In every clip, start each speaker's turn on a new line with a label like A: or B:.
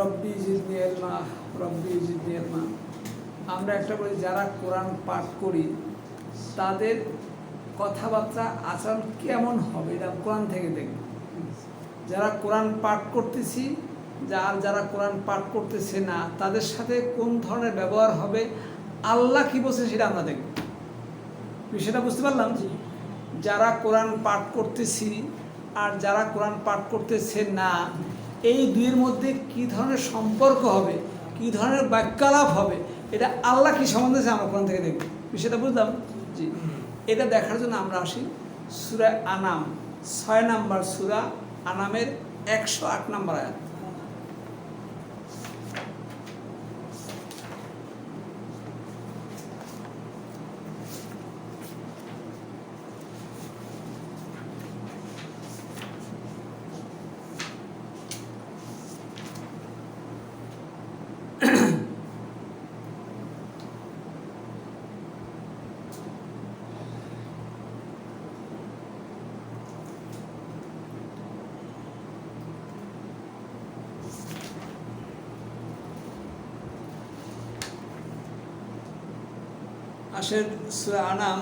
A: রব্বি জিদনি এলমা রব্বি জিদনি এলমা আমরা একটা বলি যারা কোরআন পাঠ করি তাদের কথাবার্তা আচরণ কেমন হবে এটা কোরআন থেকে দেখব। যারা কোরআন পাঠ করতেছি আর যারা কোরআন পাঠ করতেছে না তাদের সাথে কোন ধরনের ব্যবহার হবে আল্লাহ কি বলছে সেটা আমরা দেখব। বিষয়টা বুঝতে পারলাম? যারা কোরআন পাঠ করতেছি আর যারা কোরআন পাঠ করতেছে না এই দুইয়ের মধ্যে কি ধরনের সম্পর্ক হবে? কি ধরনের বাক্যালাপ হবে? এটা আল্লাহ কি সম্বন্ধে আছে আমরা কোরআন থেকে দেখব। বিষয়টা বুঝলাম? জি। এটা দেখার জন্য আমরা আসি। সুরা আনাম। ছয় নাম্বার সুরা আনামের একশো আট নাম্বার আয়াত। আসের আনাম,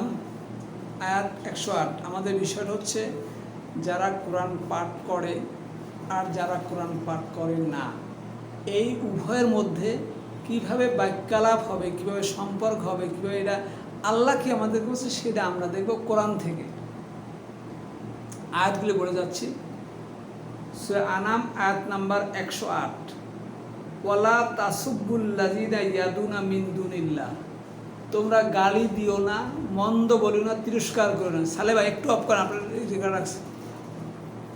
A: আয়াত একশো আট। আমাদের বিষয়টা হচ্ছে, যারা কোরআন পাঠ করে আর যারা কোরআন পাঠ করে না, এই উভয়ের মধ্যে কীভাবে বাক্যালাপ হবে, কীভাবে সম্পর্ক হবে, কীভাবে এটা আল্লাহ কি আমাদের বলছে সেটা আমরা দেখব কোরআন থেকে। আয়াতগুলি বলে যাচ্ছি। সুরা আনাম, আয়াত নাম্বার একশো আট। ওয়ালা তাসুবুল্লাজিনা ইয়াদুনা মিন দুনিল্লাহ। তোমরা গালি দিও না মন্দ বলিও না তিরস্কার করো না। সালে ভাই একটু অফ করেন আপনার এই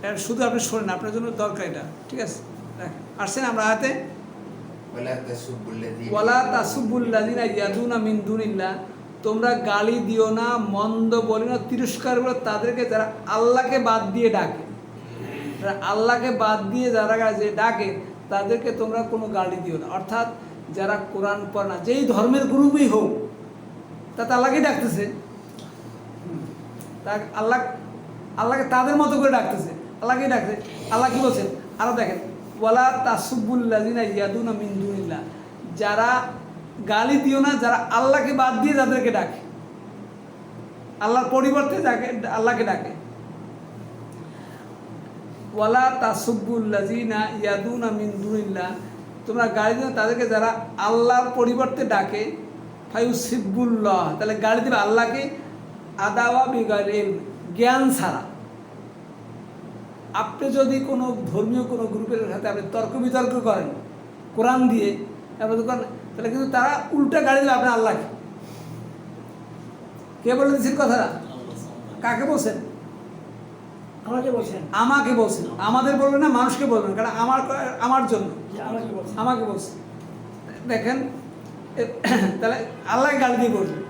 A: এটা শুধু আপনি শোনেন আপনার জন্য দরকার এটা ঠিক আছে? আসছেন আমরা হাতে? ওয়ালা তাসুবুল্লাদিনা ইয়াদুনা মিন দুনিল্লাহ। তোমরা গালি দিও না মন্দ বলিও না তিরস্কার করো তাদেরকে যারা আল্লাহকে বাদ দিয়ে ডাকে আল্লাহকে বাদ দিয়ে যারা যে ডাকে তাদেরকে তোমরা কোনো গালি দিও না। অর্থাৎ যারা কোরআন পড়ে না যেই ধর্মের গ্রুপই হোক তাতে আল্লাহকেই ডাকতেছে। তা আল্লাহ, আল্লাহকে তাদের মতো করে ডাকতেছে। আল্লাহকেই ডাকছে। আল্লাহ কি বলছেন? আরও দেখেন, ওয়ালা তাসুবুল্লাজিনা ইয়াদুনা মিন দুনিল্লাহ। যারা গালি দিও না, যারা আল্লাহকে বাদ দিয়ে যাদেরকে ডাকে। আল্লাহর পরিবর্তে যাকে, আল্লাহকে ডাকে। ওয়ালা তাসুবুল্লাজিনা ইয়াদুনা মিন দুনিল্লাহ। তোমরা গালি দিও তাদেরকে যারা আল্লাহর পরিবর্তে ডাকে ফাইউসিবুল্লাহ তাহলে গালি দিবে আল্লাহকে আদাওয়া বিগার জ্ঞান ছাড়া। আপনি যদি কোনো ধর্মীয় কোনো গ্রুপের সাথে আপনি তর্ক বিতর্ক করেন কোরআন দিয়ে আপনি করেন তাহলে কিন্তু তারা উল্টা গাড়ি দেবে আপনার আল্লাহকে। কে বলে দিচ্ছেন কথাটা? কাকে বলছেন?
B: আমাকে বলছেন।
A: আমাকে বলছেন। আমাদের বলবেন না মানুষকে বলবেন কারণ আমার আমার জন্য।
B: আমাকে বলছেন।
A: দেখেন তাহলে আল্লাহ গালি দিয়ে বলবেন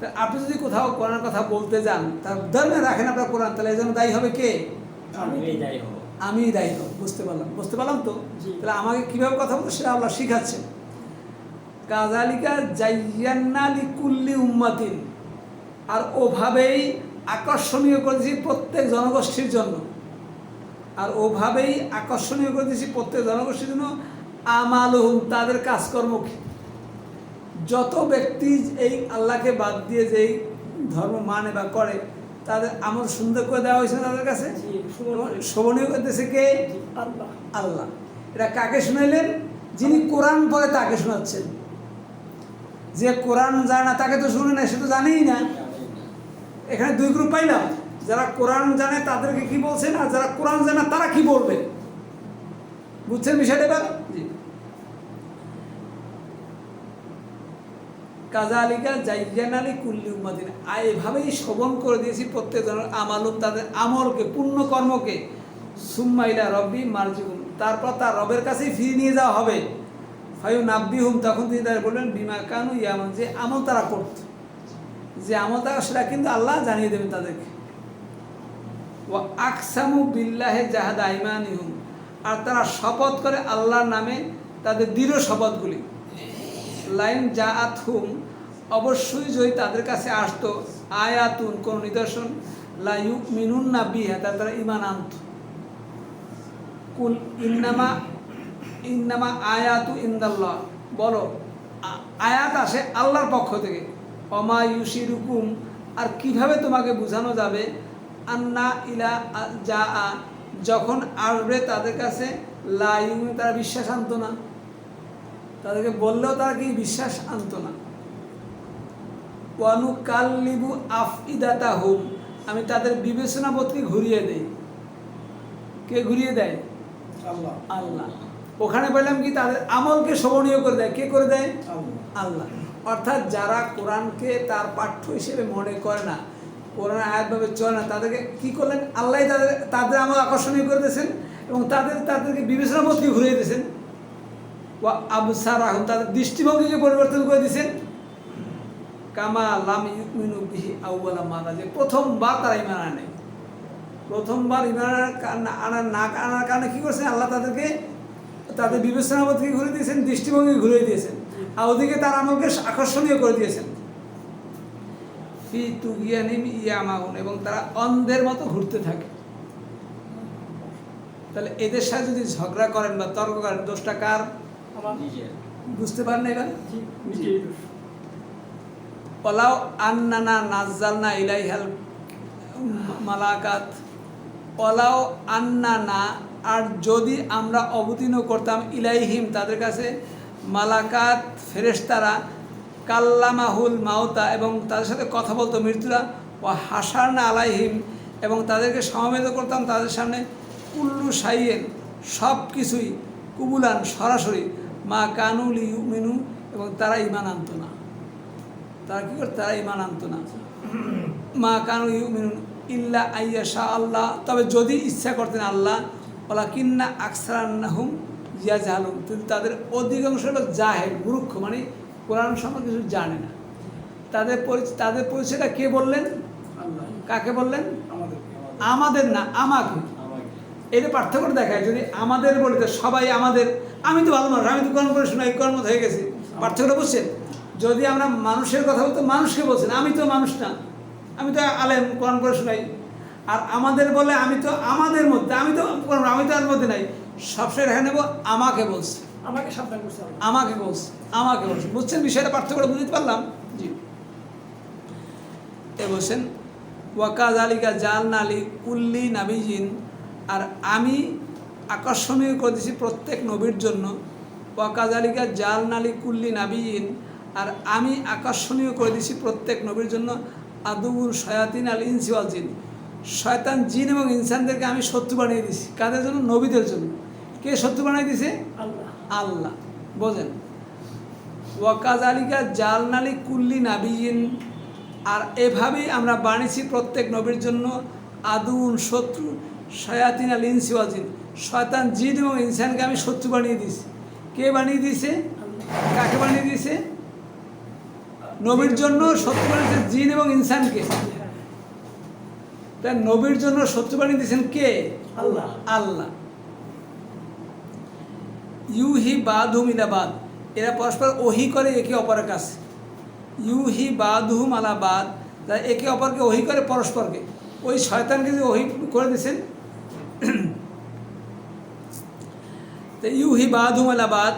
A: তা আপনি যদি কোথাও কোরআন কথা বলতে যান তার ধর্মে রাখেন আপনার কোরআন তাহলে এই জন্য দায়ী হবে কে?
B: আমি দায়ী হব।
A: আমি দায়ী হব বুঝতে পারলাম। বুঝতে পারলাম তো? তাহলে আমাকে কীভাবে কথা বলতে সেটা আল্লাহ শিখাচ্ছেন। কাজালিকা জাইয়ান্নালি কুল্লি উম্মাতিন। আর ওভাবেই আকর্ষণীয় করে দিয়েছি প্রত্যেক জনগোষ্ঠীর জন্য। আর ওভাবেই আকর্ষণীয় করে দিয়েছি প্রত্যেক জনগোষ্ঠীর জন্য। আমালহুম তাদের কাজকর্মকে যত ব্যক্তি এই আল্লাহকে বাদ দিয়ে যেই ধর্ম মানে বা করে তাদের আমল সুন্দর করে দেওয়া হয়েছে তাদের কাছে। শোভনীয় করতেছে কে?
B: আল্লাহ।
A: আল্লাহ। এটা কাকে শুনাইলেন? যিনি কোরআন পড়ে তাকে শোনাচ্ছেন। যে কোরআন জানে না তাকে তো শুনে না সে তো জানেই না। এখানে দুই গ্রুপ পাইলাম। যারা কোরআন জানে তাদেরকে কি বলছেন আর যারা কোরআন জানে তারা কি বলবে? বুঝছেন বিষয়টা এবার জি কাজালিকা আলী কুল্লি উম্মাদিন। এভাবেই শোভন করে দিয়েছি প্রত্যেক জনের আমালুম তাদের আমলকে পুণ্য কর্মকে সুম্মাইলা রব্বি মার্জিউন। তারপর তার রবের কাছেই ফিরিয়ে নিয়ে যাওয়া হবে। ফাইউ নাব্বি হুম তখন তিনি তারা বললেন, বিমা কানু ইয়ামন, যে আমল তারা করত। যে আমল তারা সেটা কিন্তু আল্লাহ জানিয়ে দেবেন তাদেরকে। ও আকসামু বিল্লাহে জাহাদ আইমানিহুম। আর তারা শপথ করে আল্লাহর নামে তাদের দৃঢ় শপথগুলি। লাইন জাআত হুম, অবশ্যই যদি তাদের কাছে আসতো, আয়াতুন, কোন নিদর্শন লাইক মিনুন না বিহা তার তারা ইমান আনত। কুল ইন্নামা ইন্নামা আয়াতু ইন্দাল্লাহ। বলো আয়াত আসে আল্লাহর পক্ষ থেকে। অমা ইউসি রুকুম আর কীভাবে তোমাকে বোঝানো যাবে? আন্না ইলা যা যখন আসবে তাদের কাছে লাইম তারা বিশ্বাস আনতো না। তাদেরকে বললেও তারা কি বিশ্বাস আনতো না। ওয়ানু কাল্লিবু আফইদাতা হুম আমি তাদের বিবেচনা বোধকে ঘুরিয়ে দেই। কে ঘুরিয়ে দেয়?
B: আল্লাহ।
A: আল্লাহ। ওখানে বললাম কি তাদের আমলকে শোভনীয় করে দেয়। কে করে দেয়?
B: আল্লাহ।
A: আল্লাহ। অর্থাৎ যারা কোরআনকে তার পাঠ্য হিসেবে মনে করে না কোরআন আয়াতভাবে চলে না তাদেরকে কি করলেন? আল্লাহ তাদের তাদের আমল আকর্ষণীয় করে দিয়েছেন এবং তাদের তাদেরকে বিবেচনা বোধকে ঘুরিয়ে দিয়েছেন। আবসার আহম তাদের দৃষ্টিভঙ্গিকে পরিবর্তন করে দিয়েছেন। কামা লাম ইউমিনু বিহি আউওয়ালা মারা যে প্রথমবার তারা ইমান আনে। প্রথমবার ইমান আনার না আনার কারণে কী করছেন? আল্লাহ তাদেরকে, তাদের বিবেচনা বোধকে ঘুরে দিয়েছেন? দৃষ্টিভঙ্গি ঘুরে দিয়েছেন। আর ওদিকে তার আমাকে আকর্ষণীয় করে দিয়েছেন। ফি তু তুগিয়ানিম ইয়ামাউন, এবং তারা অন্ধের মতো ঘুরতে থাকে। তাহলে এদের সাথে যদি ঝগড়া করেন বা তর্ক করেন, দোষটা কার? বুঝতে পারেন এবার ওলাও আন্নানা নাজ্জালনা ইলাইহাল মালাকাত। ওলাও আন্নানা আর যদি আমরা অবতীর্ণ করতাম ইলাইহিম তাদের কাছে মালাকাত ফেরেশতারা কাল্লামাহুল মাওতা এবং তাদের সাথে কথা বলতো মৃত্যুরা ও হাসারনা আলাইহিম এবং তাদেরকে সমবেত করতাম তাদের সামনে কুল্লু সাইয়েন সব কিছুই কুবুলান সরাসরি। মা কানুল ইউমিনু এবং তারা ইমান আনতো না। তারা কী করে? তারা ইমান আনতো না। মা কানু ইউমিনুন ইল্লা আইয়া শাহ আল্লাহ। তবে যদি ইচ্ছা করতেন আল্লাহ ওলা কিন্না আকসারান্নাহুম জিয়া জাহালুম কিন্তু তাদের অধিকাংশ হলো জাহেল মূর্খ মানে কোরআন সম্পর্কে কিছু জানে না। তাদের পরিচয় তাদের পরিচয়টা কে বললেন?
B: আল্লাহ।
A: কাকে বললেন?
B: আমাদের
A: আমাদের না আমাকে। এটা পার্থক্য দেখায় যদি আমাদের বলে তো সবাই আমাদের আমি তো ভালো মানুষ আমি তো কোরআন করে শোনাই কোরআন মতো হয়ে গেছি। পার্থক্যটা বুঝছেন? যদি আমরা মানুষের কথা বলতে মানুষকে বলছেন আমি তো মানুষ না আমি তো আলেম কোরআন করে শোনাই আর আমাদের বলে আমি তো আমাদের মধ্যে আমি তো আমি তো আর মধ্যে নাই। সবসময় রেখে নেব আমাকে বলছে।
B: আমাকে সাবধান করছে
A: আমাকে বলছে আমাকে বলছে। বুঝছেন বিষয়টা পার্থক্যটা বুঝতে পারলাম? জি। এ বলছেন ওয়াকাজ আলিকা জাল নালি কুল্লি নাবিজিন আর আমি আকর্ষণীয় করে দিয়েছি প্রত্যেক নবীর জন্য। ওয়াকাজ আলিকা জাল নালি কুল্লি নাবিজিন আর আমি আকর্ষণীয় করে দিয়েছি প্রত্যেক নবীর জন্য আদুবুল শয়াতিন আল ইনসিওয়াল জিন। শয়তান জিন এবং ইনসানদেরকে আমি শত্রু বানিয়ে দিয়েছি কাদের জন্য? নবীদের জন্য। কে শত্রু বানিয়ে দিয়েছে
B: আল্লাহ।
A: আল্লাহ। বোঝেন? ওয়াকাজ আলিকা জালনালি কুল্লি নাবিয়িন। আর এভাবেই আমরা বানিয়েছি প্রত্যেক নবীর জন্য আদুন শত্রু। শয়াতিন আল ইনসিওয়াজিন শয়তান জিন এবং ইনসানকে আমি শত্রু বানিয়ে দিয়েছি। কে বানিয়ে দিয়েছে? কাকে বানিয়ে দিয়েছে? নবীর জন্য শত্রু বানিয়েছে জিন এবং ইনসানকে। তাই নবীর জন্য শত্রু বানিয়ে দিয়েছেন কে?
B: আল্লাহ।
A: আল্লাহ। ইউহি বাদহুম ইলাবাদ এরা পরস্পর ওহি করে একে অপরের কাছে। ইউহি বাদহুম আলাবাদ তারা একে অপরকে ওহি করে পরস্পরকে। ওই শয়তানকে যে ওহি করে দিয়েছেন তো ইউহি বাদহুম আলাবাদ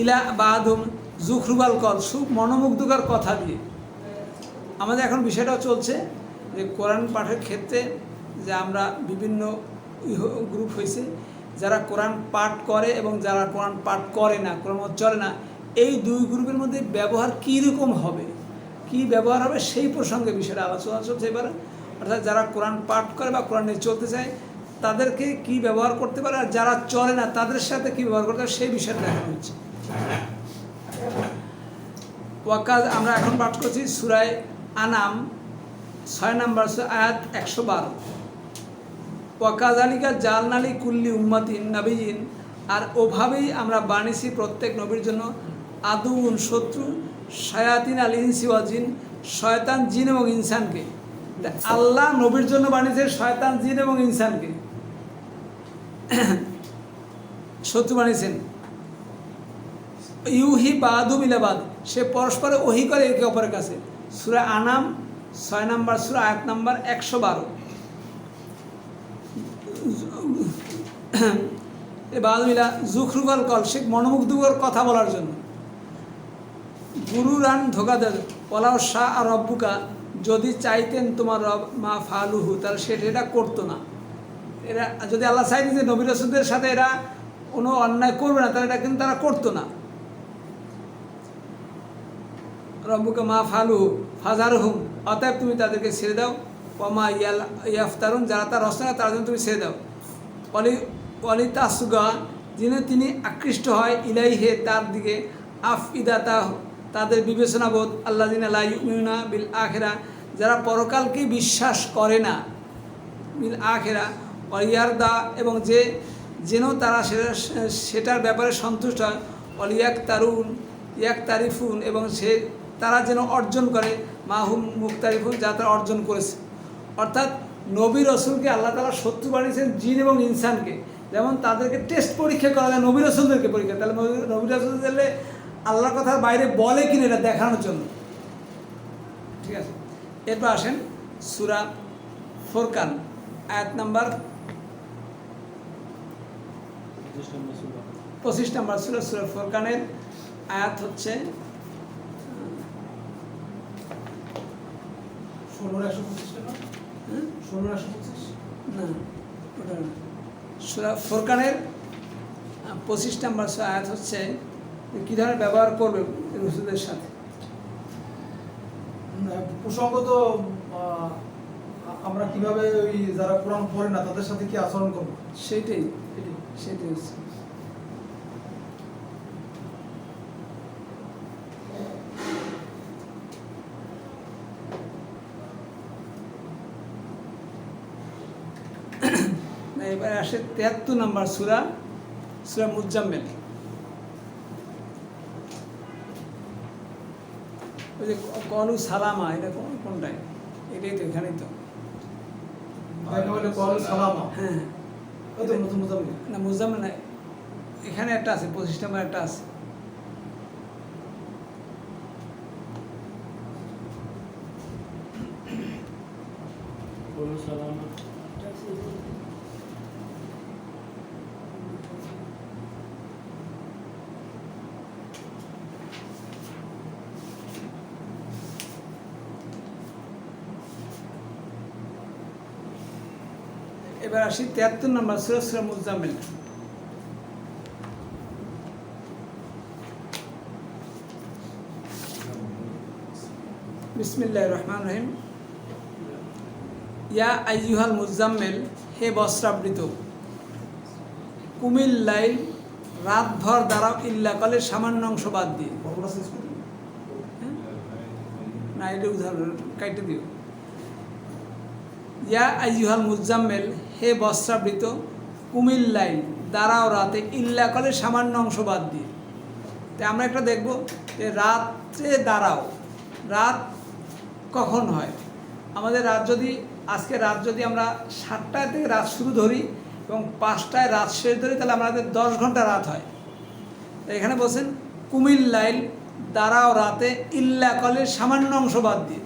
A: ইলা বাদহুম জুখরুবাল কল সুখ মনোমুগ্ধকর কথা দিয়ে। আমাদের এখন বিষয়টা চলছে যে কোরআন পাঠের ক্ষেত্রে যে আমরা বিভিন্ন গ্রুপ হয়েছে যারা কোরআন পাঠ করে এবং যারা কোরআন পাঠ করে না, কোরআন চলে না, এই দুই গ্রুপের মধ্যে ব্যবহার কী রকম হবে? কি ব্যবহার হবে? সেই প্রসঙ্গে বিষয়টা আলোচনা চলছে এবার। অর্থাৎ যারা কোরআন পাঠ করে বা কোরআন নিয়ে চলতে চায় তাদেরকে কি ব্যবহার করতে পারে আর যারা চলে না, তাদের সাথে কি ব্যবহার করতে হবে সেই বিষয়টা দেখানো হচ্ছে ওয়াকাজ আমরা এখন পাঠ করছি সুরায় আনাম, ছয় নম্বর আয়াত একশো বারো। ওয়াকাজ আলিকা জালনালি কুল্লি উম্মাতিন নাবিজিন আর ওভাবেই আমরা বানিয়েছি প্রত্যেক নবীর জন্য আদুন শত্রু, শায়াতিন আল ইনসিওয়াজিন শয়তান জিন এবং ইনসানকে। আল্লাহ নবীর জন্য বানিয়েছে শয়তান জিন এবং ইনসানকে। শত্রু বানিয়েছেন। ইউহি বাদু মিলাবাদ সে পরস্পরে ওহি করে একে অপরের কাছে। সুরা আনাম ছয় নাম্বার, সুরা আয়াত নাম্বার একশো বারো। বাদমিলা জুখরুবাল কল, সে মনোমুগ্ধকর কথা বলার জন্য। গুরু রান ধোকা দেয় পলাও শাহ আর রব্বুকা, যদি চাইতেন তোমার রব মা ফালুহু, তাহলে সেটা করতো না। এরা, যদি আল্লাহ চাইতেন যে নবী রসুলদের সাথে এরা কোনো অন্যায় করবে না, তাহলে এটা কিন্তু তারা করতো না। রব্বুকে মা ফালু ফাজার হুম অতএব তুমি তাদেরকে ছেড়ে দাও। কমা ইয়াল, ইয়াফতারুন, যারা তার রচনা তার জন্য তুমি ছেড়ে দাও। অলি অলি তাসুগা, যিনি, তিনি আকৃষ্ট হয় ইলাইহে, তার দিকে আফ ইদাতা তাদের বিবেচনাবোধ আল্লাহ দিন আল্লাহ বিল আখেরা, যারা পরকালকে বিশ্বাস করে না, বিল আখেরা অলিয়ারদা এবং যে, যেন তারা সেটা সেটার ব্যাপারে সন্তুষ্ট হয়। অলিয়াক তারুন ইয়াক তারিফুন এবং সে, তারা যেন অর্জন করে, মাহুম মুক্তারিফুন, যা তারা অর্জন করেছে। অর্থাৎ নবী রসুলকে আল্লাহ তালা শত্রু বানিয়েছেন জিন এবং ইনসানকে। যেমন তাদেরকে টেস্ট পরীক্ষা করা যায়, নবী রসুলদেরকে পরীক্ষা। তাহলে নবী- রসুল দিলে আল্লাহর কথার বাইরে বলে কিনা এটা দেখানোর জন্য। ঠিক আছে? এরপর আসেন সুরা ফোরকান, আয়াত নাম্বার পঁচিশ নাম্বার সুরা। সুরা ফোরকানের আয়াত হচ্ছে সুরা ফোরকানের পঁচিশ নাম্বার আয়াত হচ্ছে কী ধরনের ব্যবহার করবে রসুদের সাথে?
B: প্রসঙ্গত আমরা কীভাবে ওই যারা কোরআন পড়ে না তাদের সাথে কি আচরণ করব?
A: সেইটাই
B: এটাই
A: সেটাই এবারে আসে তেহাত্তর নম্বর সুরা সুরা মুজাম্মেল। ওই যে কলু সালামা এটা কোন- কোনটায়? এটাই তো এখানেই তো।
B: সালামা।
A: হ্যাঁ। না মুজাম্মেল না এখানে একটা আছে পঁচিশ নম্বর একটা আছে। এবার আসি তিয়াত্তর নম্বর সুরা সুরা মুজাম্মেল। বিসমিল্লাহ রহমান রহিম। ইয়া আইয়ুহাল মুজাম্মেল হে বস্ত্রাবৃত কুমিল লাইল রাতভর দাঁড়াও ইল্লা কলের সামান্য অংশ বাদ দিয়ে। হ্যাঁ? না এটা উদাহরণ কাইটে দিও। ইয়া আইয়ুহাল মুজাম্মেল হে বস্ত্রাবৃত কুমিল লাইন, দাঁড়াও রাতে, ইল্লা কলে সামান্য অংশ বাদ দিয়ে। তাই আমরা একটা দেখব যে রাত্রে দাঁড়াও, রাত কখন হয়? আমাদের রাত যদি, আজকে রাত যদি আমরা সাতটায় থেকে রাত শুরু ধরি এবং পাঁচটায় রাত শেষ ধরি, তাহলে আমাদের দশ ঘণ্টা রাত হয়। তো এখানে বলছেন কুমিল লাইল দাঁড়াও রাতে, ইল্লা কলের সামান্য অংশ বাদ দিয়ে।